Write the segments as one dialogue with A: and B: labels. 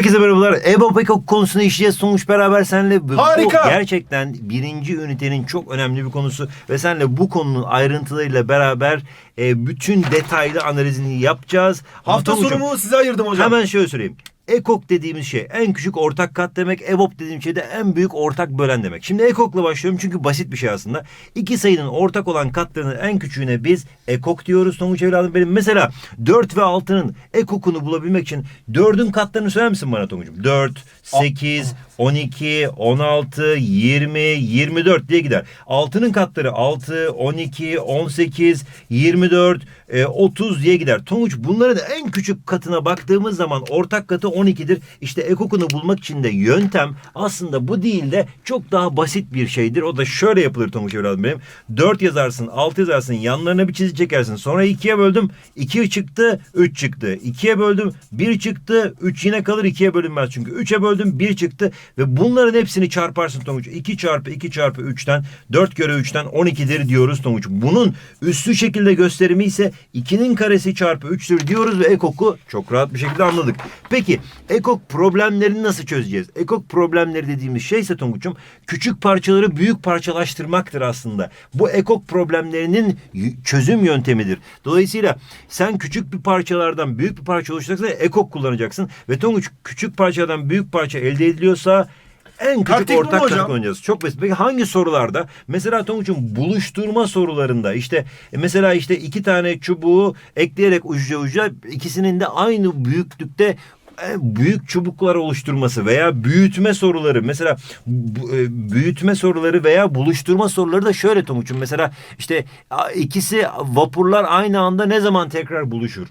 A: Herkese merhabalar. EBOB Ekok konusunu işleyeceğiz. Sonuç beraber senle
B: Harika.
A: bu gerçekten birinci ünitenin çok önemli bir konusu ve senle bu konunun ayrıntılarıyla beraber e, bütün detaylı analizini yapacağız.
B: Hafta
A: Tonguç'um,
B: sonumu size ayırdım hocam.
A: Hemen şöyle söyleyeyim. Ekok dediğimiz şey en küçük ortak kat demek. EBOB dediğim şey de en büyük ortak bölen demek. Şimdi ekokla başlıyorum çünkü basit bir şey aslında. İki sayının ortak olan katlarının en küçüğüne biz ekok diyoruz. Tonguç evladım benim. Mesela 4 ve 6'nın ekokunu bulabilmek için 4'ün katlarını söyler misin bana Tonguç'um? 4, 8, 12, 16, 20, 24 diye gider. 6'nın katları 6, 12, 18, 24, e, 30 diye gider. Tonguç bunların en küçük katına baktığımız zaman ortak katı 12'dir. İşte ekokunu bulmak için de yöntem aslında bu değil de çok daha basit bir şeydir. O da şöyle yapılır Tonguç evladım benim. 4 yazarsın, 6 yazarsın, yanlarına bir çizik çekersin. Sonra 2'ye böldüm, 2 çıktı, 3 çıktı. 2'ye böldüm, 1 çıktı, 3 yine kalır 2'ye bölünmez çünkü. 3'e böldüm, 1 çıktı ve bunların hepsini çarparsın Tonguç. 2 çarpı 2 çarpı 3'ten 4 kere 3'ten 12'dir diyoruz Tonguç. Bunun üstü şekilde gösterimi ise 2'nin karesi çarpı 3'tür diyoruz ve ekoku çok rahat bir şekilde anladık. Peki ekok problemlerini nasıl çözeceğiz? Ekok problemleri dediğimiz şey ise Tonguç'um küçük parçaları büyük parçalaştırmaktır aslında. Bu ekok problemlerinin çözüm yöntemidir. Dolayısıyla sen küçük bir parçalardan büyük bir parça oluşturacaksan ekok kullanacaksın ve Tonguç küçük parçadan büyük parça elde ediliyorsa en küçük
B: Taktik
A: ortak
B: hocam?
A: katı kullanacağız. Çok basit. Peki hangi sorularda? Mesela Tonguç'un buluşturma sorularında işte e, mesela işte iki tane çubuğu ekleyerek ucuca ucuca ikisinin de aynı büyüklükte büyük çubuklar oluşturması veya büyütme soruları mesela e, büyütme soruları veya buluşturma soruları da şöyle Tonguç'um mesela işte ikisi vapurlar aynı anda ne zaman tekrar buluşur?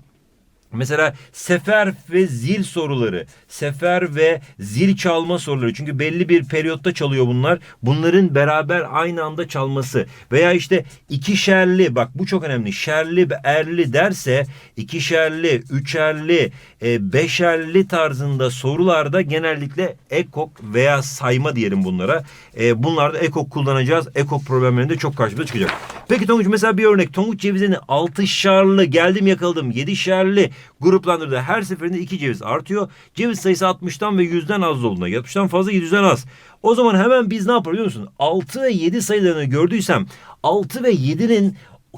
A: Mesela sefer ve zil soruları, sefer ve zil çalma soruları. Çünkü belli bir periyotta çalıyor bunlar. Bunların beraber aynı anda çalması. Veya işte ikişerli, bak bu çok önemli. Şerli, erli derse ikişerli, üçerli, e, beşerli tarzında sorularda genellikle ekok veya sayma diyelim bunlara. E, bunlarda ekok kullanacağız. Ekok problemlerinde çok karşımıza çıkacak. Peki Tonguç mesela bir örnek. Tonguç cevizini altışarlı geldim yakaladım yedişerli gruplandırdı. Her seferinde iki ceviz artıyor. Ceviz sayısı 60'tan ve 100'den az olduğunda. 60'tan fazla 700'den az. O zaman hemen biz ne yapar biliyor musun? 6 ve 7 sayılarını gördüysem 6 ve 7'nin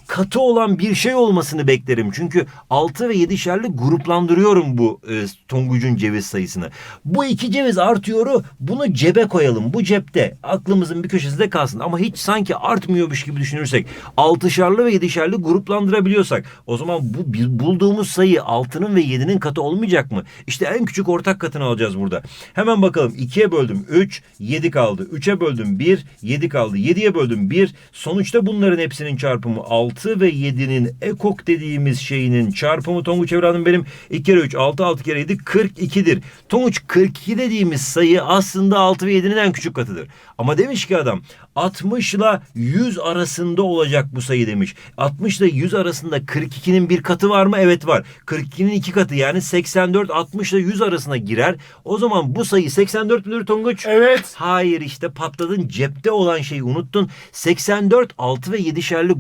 A: katı olan bir şey olmasını beklerim. Çünkü 6 ve 7'şerli gruplandırıyorum bu e, tongucun ceviz sayısını. Bu iki ceviz artıyoru bunu cebe koyalım. Bu cepte aklımızın bir köşesinde kalsın. Ama hiç sanki artmıyormuş gibi düşünürsek 6'şerli ve 7'şerli gruplandırabiliyorsak o zaman bu bulduğumuz sayı 6'nın ve 7'nin katı olmayacak mı? İşte en küçük ortak katını alacağız burada. Hemen bakalım 2'ye böldüm 3, 7 kaldı. 3'e böldüm 1, 7 kaldı. 7'ye böldüm 1. Sonuçta bunların hepsinin çarpımı 6 ve 7'nin ekok dediğimiz şeyinin çarpımı Tonguç evladım benim 2 kere 3, 6, 6 kere 7 42'dir. Tonguç 42 dediğimiz sayı aslında 6 ve 7'nin en küçük katıdır. Ama demiş ki adam 60 ile 100 arasında olacak bu sayı demiş. 60 ile 100 arasında 42'nin bir katı var mı? Evet var. 42'nin iki katı yani 84 60 ile 100 arasına girer. O zaman bu sayı 84 müdür Tonguç?
B: Evet.
A: Hayır işte patladın cepte olan şeyi unuttun. 84 6 ve 7'şerli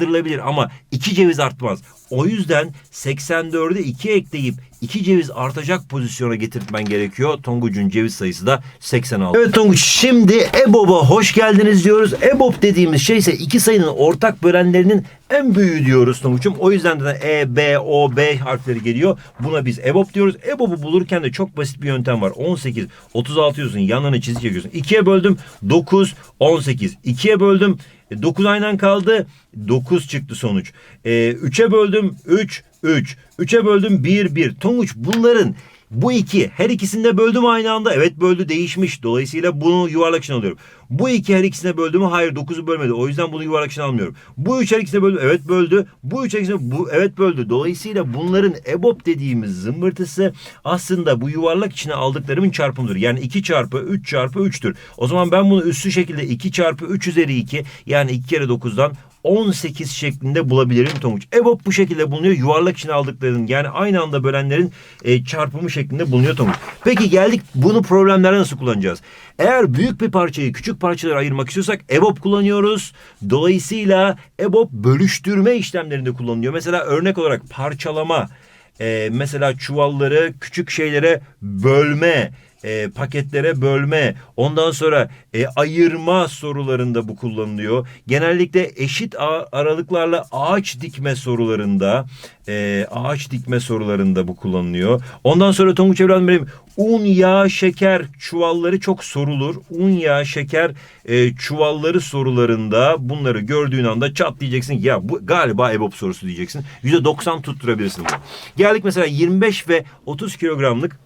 A: gruplandırılabilir ama 2 ceviz artmaz. O yüzden 84'e 2 ekleyip 2 ceviz artacak pozisyona getirtmen gerekiyor. Tonguç'un ceviz sayısı da 86. Evet Tonguç şimdi EBOB'a hoş geldiniz diyoruz. EBOB dediğimiz şey ise iki sayının ortak bölenlerinin en büyüğü diyoruz Tonguç'um. O yüzden de E, B, O, B harfleri geliyor. Buna biz EBOB diyoruz. EBOB'u bulurken de çok basit bir yöntem var. 18, 36 diyorsun yanlarına çizik çekiyorsun. 2'ye böldüm 9, 18. 2'ye böldüm 9 aynen kaldı. 9 çıktı sonuç. E, 3'e böldüm 3, 3. 3'e böldüm 1, 1. Tonguç bunların bu iki her ikisinde böldüm aynı anda. Evet böldü değişmiş. Dolayısıyla bunu yuvarlak için alıyorum. Bu iki her ikisine böldü mü? Hayır 9'u bölmedi. O yüzden bunu yuvarlak için almıyorum. Bu üç her ikisine böldü. Evet böldü. Bu üç her ikisine bu evet böldü. Dolayısıyla bunların EBOB dediğimiz zımbırtısı aslında bu yuvarlak içine aldıklarımın çarpımıdır. Yani 2 çarpı 3 çarpı 3'tür. O zaman ben bunu üstü şekilde 2 çarpı 3 üzeri 2 yani 2 kere 9'dan 18 şeklinde bulabilirim Tonguç. EBOB bu şekilde bulunuyor. Yuvarlak içine aldıklarının yani aynı anda bölenlerin e, çarpımı şeklinde bulunuyor Tonguç. Peki geldik bunu problemlerde nasıl kullanacağız? Eğer büyük bir parçayı küçük parçalara ayırmak istiyorsak EBOB kullanıyoruz. Dolayısıyla EBOB bölüştürme işlemlerinde kullanılıyor. Mesela örnek olarak parçalama, e, mesela çuvalları küçük şeylere bölme e, paketlere bölme, ondan sonra e, ayırma sorularında bu kullanılıyor. Genellikle eşit aralıklarla ağaç dikme sorularında, e, ağaç dikme sorularında bu kullanılıyor. Ondan sonra Tonguç Evladım benim un, yağ, şeker çuvalları çok sorulur. Un, yağ, şeker e, çuvalları sorularında bunları gördüğün anda çat diyeceksin ya bu galiba EBOB sorusu diyeceksin. Yüzde 90 tutturabilirsin bunu. Geldik mesela 25 ve 30 kilogramlık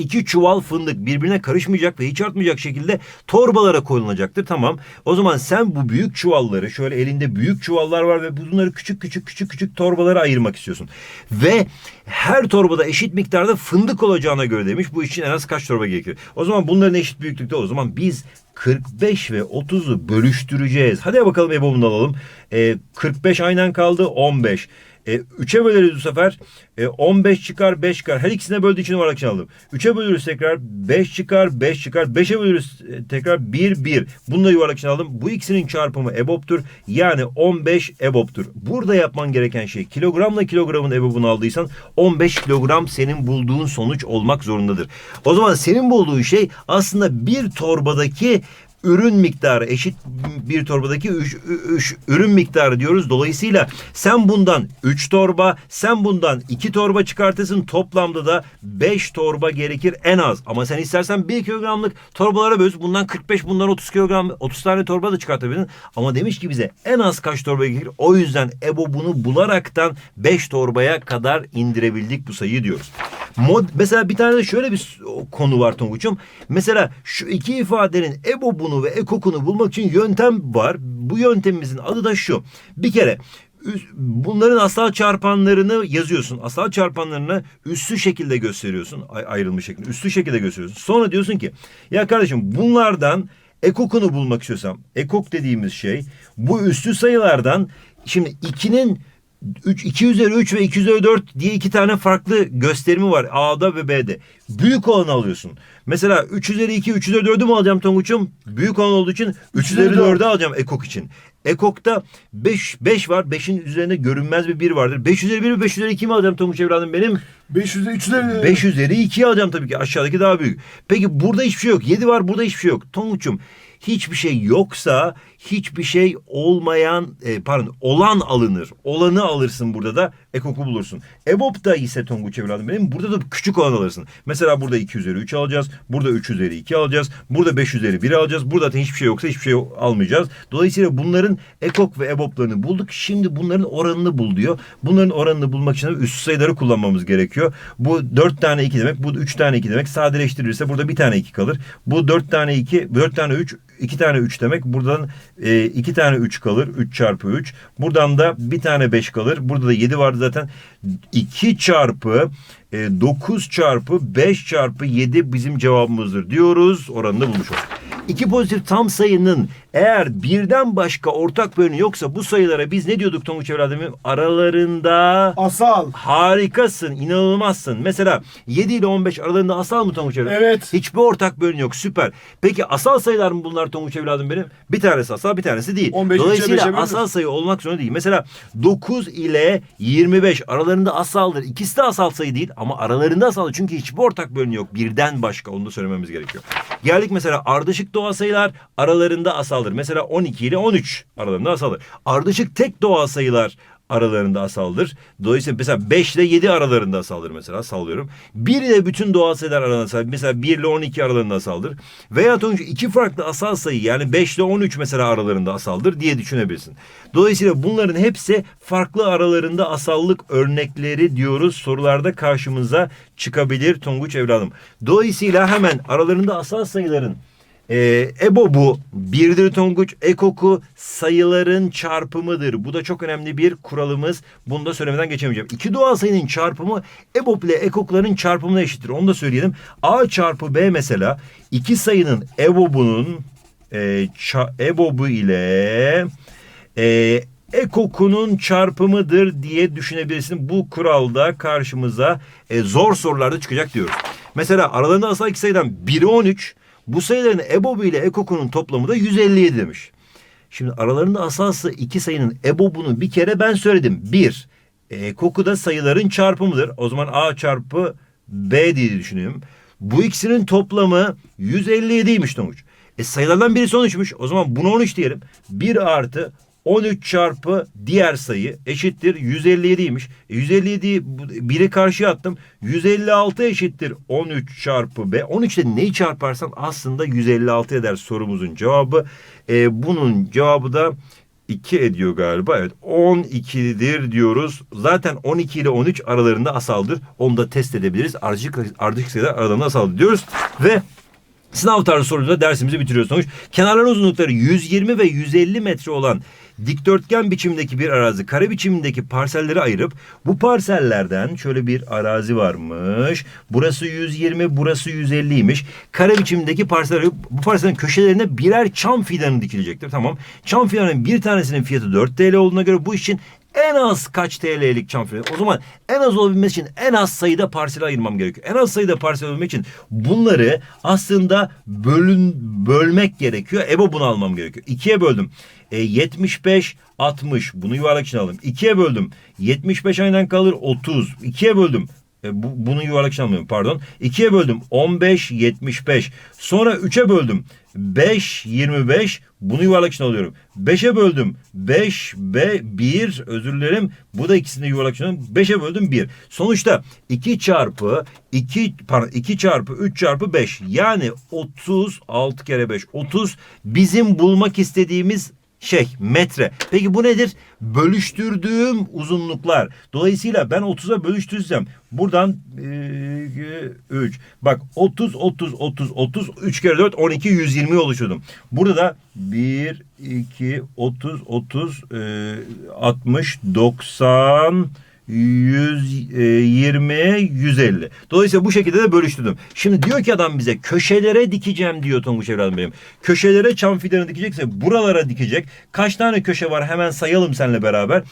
A: İki çuval fındık birbirine karışmayacak ve hiç artmayacak şekilde torbalara koyulacaktır. Tamam. O zaman sen bu büyük çuvalları şöyle elinde büyük çuvallar var ve bunları küçük küçük küçük küçük torbalara ayırmak istiyorsun. Ve her torbada eşit miktarda fındık olacağına göre demiş. Bu için en az kaç torba gerekir? O zaman bunların eşit büyüklükte o zaman biz 45 ve 30'u bölüştüreceğiz. Hadi bakalım EBOB'unu alalım. Ee, 45 aynen kaldı 15. E, 3'e böleriz bu sefer. E, 15 çıkar 5 çıkar. Her ikisine böldüğü için için aldım. 3'e bölürüz tekrar 5 çıkar 5 çıkar. 5'e bölürüz e, tekrar 1 1. Bunu da yuvarlak için aldım. Bu ikisinin çarpımı EBOB'tur. Yani 15 EBOB'tur. Burada yapman gereken şey kilogramla kilogramın EBOB'unu aldıysan 15 kilogram senin bulduğun sonuç olmak zorundadır. O zaman senin bulduğun şey aslında bir torbadaki ürün miktarı eşit bir torbadaki üç, ürün miktarı diyoruz. Dolayısıyla sen bundan 3 torba, sen bundan 2 torba çıkartırsın. Toplamda da 5 torba gerekir en az. Ama sen istersen 1 kilogramlık torbalara böl. Bundan 45, bundan 30 kilogram, 30 tane torba da çıkartabilirsin. Ama demiş ki bize en az kaç torba gerekir? O yüzden EBO bunu bularaktan 5 torbaya kadar indirebildik bu sayıyı diyoruz. Mod, mesela bir tane de şöyle bir konu var Tonguç'um. Mesela şu iki ifadenin EBOB'unu ve EKOK'unu bulmak için yöntem var. Bu yöntemimizin adı da şu. Bir kere bunların asal çarpanlarını yazıyorsun. Asal çarpanlarını üstü şekilde gösteriyorsun. Ayrılmış şekilde. Üstü şekilde gösteriyorsun. Sonra diyorsun ki ya kardeşim bunlardan ekokunu bulmak istiyorsam ekok dediğimiz şey bu üstü sayılardan şimdi 2'nin 3, 2 üzeri 3 ve 2 üzeri 4 diye iki tane farklı gösterimi var A'da ve B'de. Büyük olanı alıyorsun. Mesela 3 üzeri 2, 3 üzeri 4'ü mü alacağım Tonguç'um? Büyük olan olduğu için 3 üzeri 4'ü alacağım ekok için. Ekok'ta 5, 5 var. 5'in üzerinde görünmez bir 1 vardır. 5 üzeri 1 mi 5 üzeri 2 mi alacağım Tonguç evladım benim?
B: 5 üzeri 3 üzeri.
A: 5 üzeri 2'yi alacağım tabii ki. Aşağıdaki daha büyük. Peki burada hiçbir şey yok. 7 var burada hiçbir şey yok. Tonguç'um hiçbir şey yoksa hiçbir şey olmayan e, pardon olan alınır. Olanı alırsın burada da ekoku bulursun. EBOB'da ise Tonguç evladım benim burada da küçük olan alırsın. Mesela burada 2 üzeri 3 alacağız. Burada 3 üzeri 2 alacağız. Burada 5 üzeri 1 alacağız. Burada hiçbir şey yoksa hiçbir şey almayacağız. Dolayısıyla bunların ekok ve EBOB'larını bulduk. Şimdi bunların oranını bul diyor. Bunların oranını bulmak için üst sayıları kullanmamız gerekiyor. Bu 4 tane 2 demek. Bu 3 tane 2 demek. Sadeleştirirse burada bir tane 2 kalır. Bu 4 tane 2, 4 tane 3, 2 tane 3 demek. Buradan e, 2 tane 3 kalır. 3 çarpı 3. Buradan da bir tane 5 kalır. Burada da 7 vardı zaten. 2 çarpı e, 9 çarpı 5 çarpı 7 bizim cevabımızdır diyoruz. Oranını bulmuş olduk. İki pozitif tam sayının eğer birden başka ortak bölümü yoksa bu sayılara biz ne diyorduk Tonguç evladım? Aralarında
B: Asal.
A: harikasın, inanılmazsın. Mesela 7 ile 15 aralarında asal mı Tonguç evladım?
B: Evet.
A: Hiçbir ortak bölüm yok. Süper. Peki asal sayılar mı bunlar Tonguç evladım benim? Bir tanesi asal, bir tanesi değil.
B: 15 üçe
A: Dolayısıyla
B: beşe bölünür.
A: asal sayı olmak zorunda değil. Mesela 9 ile 25 aralarında asaldır. İkisi de asal sayı değil ama aralarında asal. Çünkü hiçbir ortak bölüm yok. Birden başka. Onu da söylememiz gerekiyor. Geldik mesela ardışık doğal sayılar aralarında asaldır. Mesela 12 ile 13 aralarında asaldır. Ardışık tek doğal sayılar aralarında asaldır. Dolayısıyla mesela 5 ile 7 aralarında asaldır mesela sallıyorum. 1 ile bütün doğal sayılar aralarında asaldır. Mesela 1 ile 12 aralarında asaldır. Veya iki farklı asal sayı yani 5 ile 13 mesela aralarında asaldır diye düşünebilirsin. Dolayısıyla bunların hepsi farklı aralarında asallık örnekleri diyoruz. Sorularda karşımıza çıkabilir Tonguç evladım. Dolayısıyla hemen aralarında asal sayıların ee, EBO bu. Birdir Tonguç. Ekoku sayıların çarpımıdır. Bu da çok önemli bir kuralımız. Bunu da söylemeden geçemeyeceğim. İki doğal sayının çarpımı EBOB ile ekokların çarpımına eşittir. Onu da söyleyelim. A çarpı B mesela iki sayının EBOB'unun e, EBOB'u ile e, ekokunun çarpımıdır diye düşünebilirsin. Bu kuralda karşımıza e, zor sorularda çıkacak diyoruz. Mesela aralarında asal iki sayıdan biri 13, bu sayıların EBOB ile EKOK'unun toplamı da 157 demiş. Şimdi aralarında asası iki sayının EBOB'unu bir kere ben söyledim. Bir, E, koku da sayıların çarpımıdır. O zaman A çarpı B diye düşünüyorum. Bu ikisinin toplamı 157'ymiş Tonguç. E sayılardan birisi 13'müş. O zaman buna 13 diyelim. 1 artı 13 çarpı diğer sayı eşittir 157'ymiş. E 157'yi biri karşıya attım. 156 eşittir 13 çarpı B. 13 ile neyi çarparsan aslında 156 eder sorumuzun cevabı. E, bunun cevabı da 2 ediyor galiba. Evet 12'dir diyoruz. Zaten 12 ile 13 aralarında asaldır. Onu da test edebiliriz. Ardışık, ardışık sayılar aralarında asaldır diyoruz. Ve Sınav tarzı soruyla dersimizi bitiriyoruz sonuç. Kenarların uzunlukları 120 ve 150 metre olan dikdörtgen biçimdeki bir arazi kare biçimindeki parselleri ayırıp bu parsellerden şöyle bir arazi varmış. Burası 120 burası 150'ymiş. Kare biçimdeki parseller bu parsellerin köşelerine birer çam fidanı dikilecektir. Tamam. Çam fidanının bir tanesinin fiyatı 4 TL olduğuna göre bu için en az kaç TL'lik çam fidanı? O zaman en az olabilmesi için en az sayıda parsel ayırmam gerekiyor. En az sayıda parsel olabilmek için bunları aslında bölün bölmek gerekiyor. EBO bunu almam gerekiyor. İkiye böldüm. E, 75, 60. Bunu yuvarlak için aldım. İkiye böldüm. 75 aynen kalır 30. İkiye böldüm. E, bu, bunu yuvarlak için almıyorum pardon. 2'ye böldüm 15 75. Sonra 3'e böldüm 5 25. Bunu yuvarlak için alıyorum. 5'e böldüm 5 ve 1 özür dilerim. Bu da ikisini yuvarlak için alıyorum. 5'e böldüm 1. Sonuçta 2 çarpı 2 pardon 2 çarpı 3 çarpı 5 yani 30 6 kere 5 30 bizim bulmak istediğimiz şey metre. Peki bu nedir? Bölüştürdüğüm uzunluklar. Dolayısıyla ben 30'a bölüştürsem buradan 3 bak 30 30 30 30 3 kere 4 12 120 oluşturdum. Burada da 1 2 30 30 e, 60 90 120, 150. Dolayısıyla bu şekilde de bölüştürdüm. Şimdi diyor ki adam bize köşelere dikeceğim diyor Tonguç evladım benim. Köşelere çam fidanı dikecekse buralara dikecek. Kaç tane köşe var hemen sayalım seninle beraber.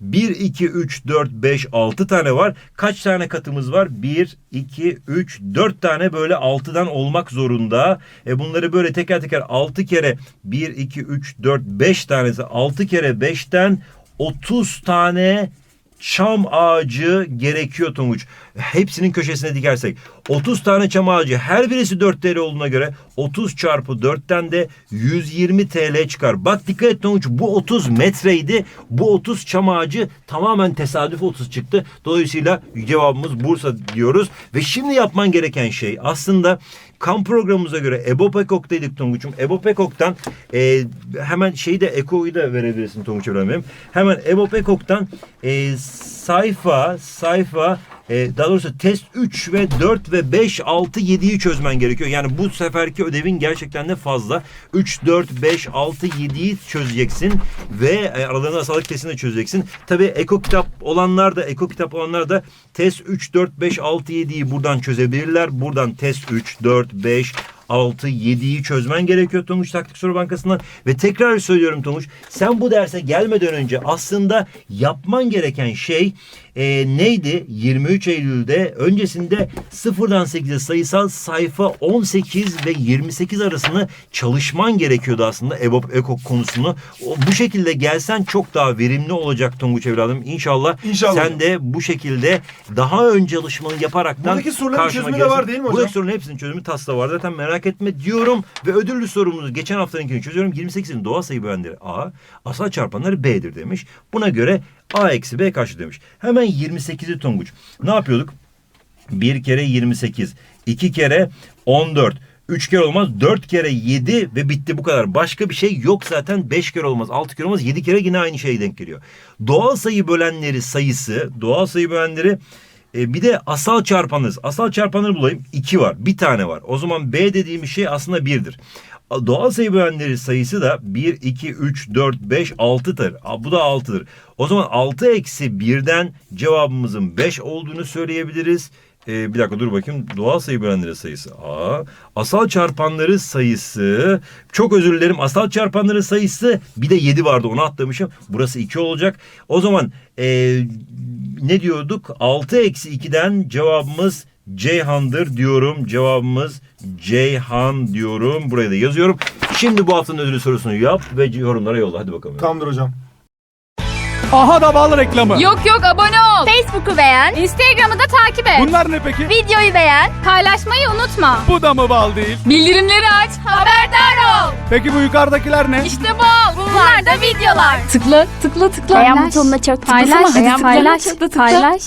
A: 1, 2, 3, 4, 5, 6 tane var. Kaç tane katımız var? 1, 2, 3, 4 tane böyle 6'dan olmak zorunda. E bunları böyle teker teker 6 kere 1, 2, 3, 4, 5 tanesi 6 kere 5'ten 30 tane çam ağacı gerekiyor Tonguç. Hepsinin köşesine dikersek 30 tane çam ağacı her birisi 4 TL olduğuna göre 30 çarpı 4'ten de 120 TL çıkar. Bak dikkat et Tonguç bu 30 metreydi. Bu 30 çam ağacı tamamen tesadüf 30 çıktı. Dolayısıyla cevabımız Bursa diyoruz. Ve şimdi yapman gereken şey aslında kamp programımıza göre Ebo Pekok'taydık Tonguç'um. Ebo Pekok'tan e, hemen şeyi de Eko'yu da verebilirsin Tonguç. Hemen Ebo Pekok'tan e, sayfa sayfa e, daha doğrusu test 3 ve 4 ve 5 6 7'yi çözmen gerekiyor. Yani bu seferki ödevin gerçekten de fazla. 3 4 5 6 7'yi çözeceksin ve e, aralarında asalık testini de çözeceksin. Tabii eko kitap olanlar da eko kitap olanlar da test 3 4 5 6 7'yi buradan çözebilirler. Buradan test 3 4 5 6, 7'yi çözmen gerekiyor Tonguç Taktik Soru Bankası'ndan. Ve tekrar söylüyorum Tonguç sen bu derse gelmeden önce aslında yapman gereken şey e, neydi? 23 Eylül'de öncesinde sıfırdan 8'e sayısal sayfa 18 ve 28 arasını çalışman gerekiyordu aslında EBOB EKOK konusunu. O, bu şekilde gelsen çok daha verimli olacak Tonguç evladım. İnşallah,
B: İnşallah
A: sen de bu şekilde daha ön çalışmanı yaparaktan
B: Buradaki soruların çözümü de
A: gelirsin.
B: var değil mi hocam?
A: Buradaki sorunun hepsinin çözümü tasla var. Zaten merak etme diyorum. Ve ödüllü sorumuzu geçen haftanınkini çözüyorum. 28'in doğal sayı bölenleri A, asal çarpanları B'dir demiş. Buna göre A eksi B kaçtır demiş. Hemen 28'i Tonguç. Ne yapıyorduk? 1 kere 28, 2 kere 14, 3 kere olmaz 4 kere 7 ve bitti bu kadar. Başka bir şey yok zaten 5 kere olmaz 6 kere olmaz 7 kere yine aynı şeye denk geliyor. Doğal sayı bölenleri sayısı doğal sayı bölenleri e, bir de asal çarpanlarız. Asal çarpanları bulayım. 2 var. Bir tane var. O zaman B dediğimiz şey aslında 1'dir. Doğal sayı bölenleri sayısı da 1, 2, 3, 4, 5, 6'dır. Bu da 6'dır. O zaman 6 eksi 1'den cevabımızın 5 olduğunu söyleyebiliriz. Ee, bir dakika dur bakayım. Doğal sayı bölenleri sayısı A. Asal çarpanları sayısı. Çok özür dilerim. Asal çarpanları sayısı bir de 7 vardı onu atlamışım. Burası 2 olacak. O zaman ee, ne diyorduk? 6 eksi 2'den cevabımız Ceyhan'dır diyorum. Cevabımız Ceyhan diyorum. Buraya da yazıyorum. Şimdi bu haftanın ödülü sorusunu yap ve yorumlara yolla. Hadi bakalım.
B: Tamamdır hocam.
C: Aha da bal reklamı.
D: Yok yok abone ol.
E: Facebook'u beğen,
D: Instagram'ı da takip et.
C: Bunlar ne peki?
E: videoyu beğen.
D: Paylaşmayı unutma.
C: Bu da mı bal değil?
D: Bildirimleri aç. Haberdar ol.
C: Peki bu yukarıdakiler ne?
D: İşte bal.
E: Bunlar da videolar.
D: Tıkla tıkla tıkla.
E: Beğen butonuna çok tıklasana.
D: Paylaş. Paylaş. Tıkla.
E: Paylaş.